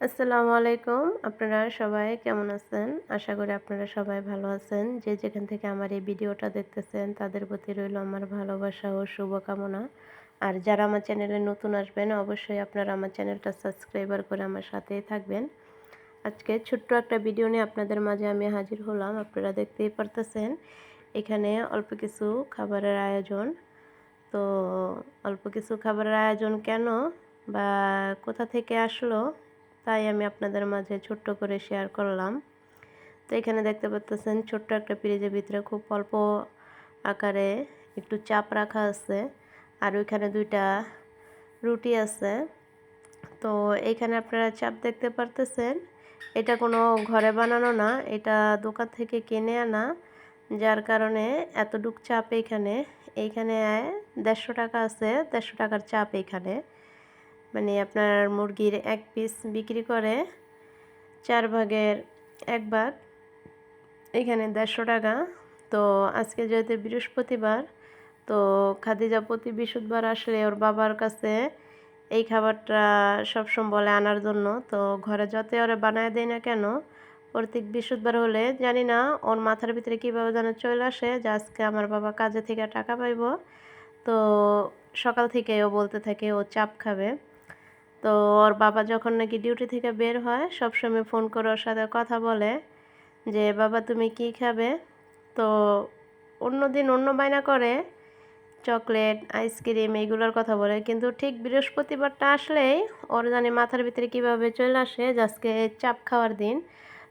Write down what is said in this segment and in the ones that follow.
আসসালামু আলাইকুম। আপনারা সবাই কেমন আছেন? আশা করি আপনারা সবাই ভালো আছেন। যে যেখান থেকে আমার এই ভিডিওটা দেখতেছেন, তাদের প্রতি রইল আমার ভালোবাসা ও শুভকামনা। আর যারা আমার চ্যানেলে নতুন আসবেন, অবশ্যই আপনারা আমার চ্যানেলটা সাবস্ক্রাইবার করে আমার সাথেই থাকবেন। আজকে ছোট্ট একটা ভিডিও নিয়ে আপনাদের মাঝে আমি হাজির হলাম। আপনারা দেখতেই পারতেছেন, এখানে অল্প কিছু খাবারের আয়োজন। তো অল্প কিছু খাবারের আয়োজন কেন বা কোথা থেকে আসলো? তাই আমি আপনাদের মাঝে ছোট্ট করে শেয়ার করলাম। তো এখানে দেখতে পাচ্ছেন ছোট্ট একটা পিরিজের ভিতরে খুব অল্প আকারে একটু চাপ রাখা আছে। আর ওইখানে দুইটা রুটি আছে। তো এইখানে আপনারা চাপ দেখতে পারতেছেন, এটা কোনো ঘরে বানানো না, এটা দোকান থেকে কিনে আনা, যার কারণে এতটুক চাপ এইখানে এইখানে দেড়শো টাকা আছে, দেড়শো টাকার চাপ এইখানে মানে আপনার মুরগির এক পিস বিক্রি করে চার ভাগের এক ভাগ, এখানে দেড়শো টাকা। তো আজকে যেহেতু বৃহস্পতিবার, তো খাদিজা প্রতি বৃহস্পতিবার আসলে ওর বাবার কাছে এই খাবারটা সবসময় বলে আনার জন্য। তো ঘরে যত ওরা বানায় দেয় না কেন, প্রত্যেক বৃহস্পতিবার হলে জানি না ওর মাথার ভিতরে কীভাবে যেন চলে আসে যে আজকে আমার বাবা কাজে থেকে টাকা পাইব। তো সকাল থেকে ও বলতে থাকে ও চাপ খাবে। তো ওর বাবা যখন নাকি ডিউটি থেকে বের হয়, সবসময় ফোন করে ওর সাথে কথা বলে যে, বাবা, তুমি কি খাবে? তো অন্য দিন অন্য বায়না করে, চকলেট, আইসক্রিম এইগুলোর কথা বলে। কিন্তু ঠিক বৃহস্পতিবারটা আসলেই ওর জানি মাথার ভিতরে কীভাবে চলে আসে যে আজকে চাপ খাওয়ার দিন।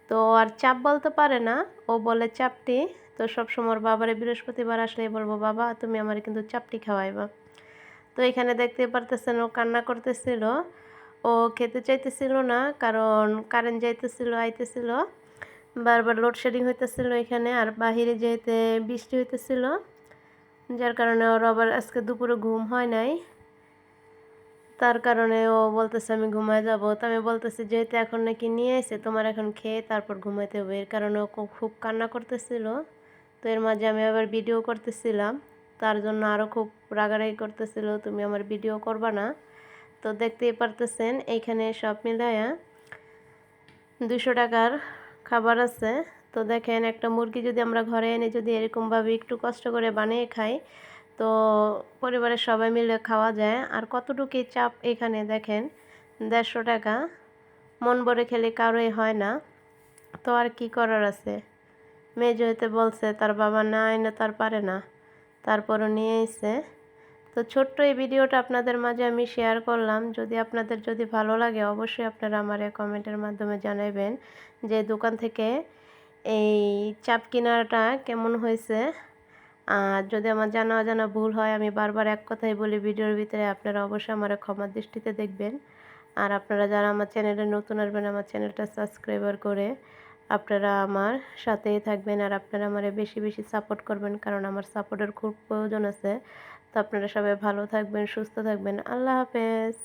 তো আর চাপ বলতে পারে না, ও বলে চাপটি। তো সবসময় ওর বাবারে বৃহস্পতিবার আসলেই বলব, বাবা, তুমি আমার কিন্তু চাপটি খাওয়াইবা। তো এখানে দেখতে পারতেছেন ও কান্না করতেছিল। ও খেতে চাইতেছিল না, কারণ কারেন্ট যাইতেছিল, আইতেছিল। বারবার লোডশেডিং হইতেছিল এখানে, আর বাহিরে যেতে বৃষ্টি হইতেছিল, যার কারণে ওর আবার আজকে দুপুরে ঘুম হয় নাই। তার কারণে ও বলতেছে, আমি ঘুমায় যাব। তো আমি বলতেছি, যেহেতু এখন নাকি নিয়ে এসে তোমার এখন খেয়ে তারপর ঘুমাইতে হবে। এর কারণে ও খুব কান্না করতেছিল। তো এর মাঝে আমি আবার ভিডিও করতেছিলাম। তার জন্য আরও খুব রাগারাগি করতেছিল, তুমি আমার ভিডিও করবা না। তো দেখতেই পারতেছেন, এইখানে সব মিলায়া দুশো টাকার খাবার আছে। তো দেখেন, একটা মুরগি যদি আমরা ঘরে এনে যদি এরকমভাবে একটু কষ্ট করে বানিয়ে খাই, তো পরিবারের সবাই মিলে খাওয়া যায়। আর কতটুকু চাপ এখানে দেখেন, দেড়শো টাকা। মন ভরে খেলে কারোই হয় না। তো আর কি করার আছে? মেয়ে যেহেতু বলছে, তার বাবা না, এনে তার পারে না। তারপরও নিয়ে এসে তো ছোট্ট এই ভিডিওটা আপনাদের মাঝে আমি শেয়ার করলাম। যদি আপনাদের যদি ভালো লাগে, অবশ্যই আপনারা আমার কমেন্টের মাধ্যমে জানাবেন যে দোকান থেকে এই চাপ কেনাটা কেমন হয়েছে। আর যদি আমার জানা অজানা ভুল হয়, আমি বারবার এক কথাই বলি, ভিডিওর ভিতরে আপনারা অবশ্যই আমার ক্ষমার দৃষ্টিতে দেখবেন। আর আপনারা যারা আমার চ্যানেলে নতুন আসবেন, আমার চ্যানেলটা সাবস্ক্রাইবার করে আপনারা আমার সাথেই থাকবেন আর আপনারা আমার বেশি বেশি সাপোর্ট করবেন কারণ আমার সাপোর্টের খুব প্রয়োজন আছে। তো আপনারা সবাই ভালো থাকবেন, সুস্থ থাকবেন। আল্লাহ হাফেজ।